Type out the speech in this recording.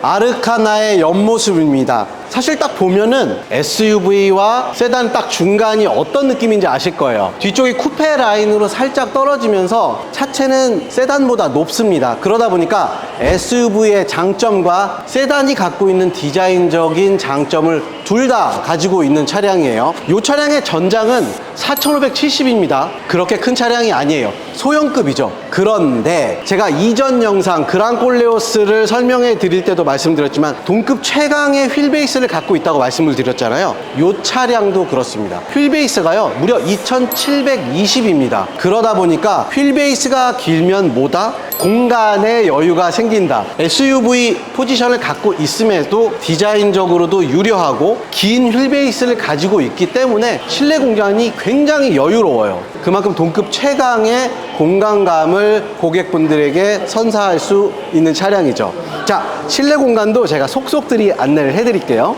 아르카나의 옆모습입니다. 사실 딱 보면은 SUV와 세단 딱 중간이 어떤 느낌인지 아실 거예요. 뒤쪽이 쿠페 라인으로 살짝 떨어지면서 차체는 세단보다 높습니다. 그러다 보니까 SUV의 장점과 세단이 갖고 있는 디자인적인 장점을 둘 다 가지고 있는 차량이에요. 이 차량의 전장은 4,570입니다. 그렇게 큰 차량이 아니에요. 소형급이죠. 그런데 제가 이전 영상 그랑콜레오스를 설명해 드릴 때도 말씀드렸지만 동급 최강의 휠베이스 를 갖고 있다고 말씀을 드렸잖아요. 이 차량도 그렇습니다. 휠베이스가요, 무려 2,720입니다. 그러다 보니까 휠베이스가 길면 뭐다? 공간에 여유가 생긴다. SUV 포지션을 갖고 있음에도 디자인적으로도 유려하고 긴 휠베이스를 가지고 있기 때문에 실내 공간이 굉장히 여유로워요. 그만큼 동급 최강의 공간감을 고객분들에게 선사할 수 있는 차량이죠. 자, 실내 공간도 제가 속속들이 안내를 해드릴게요.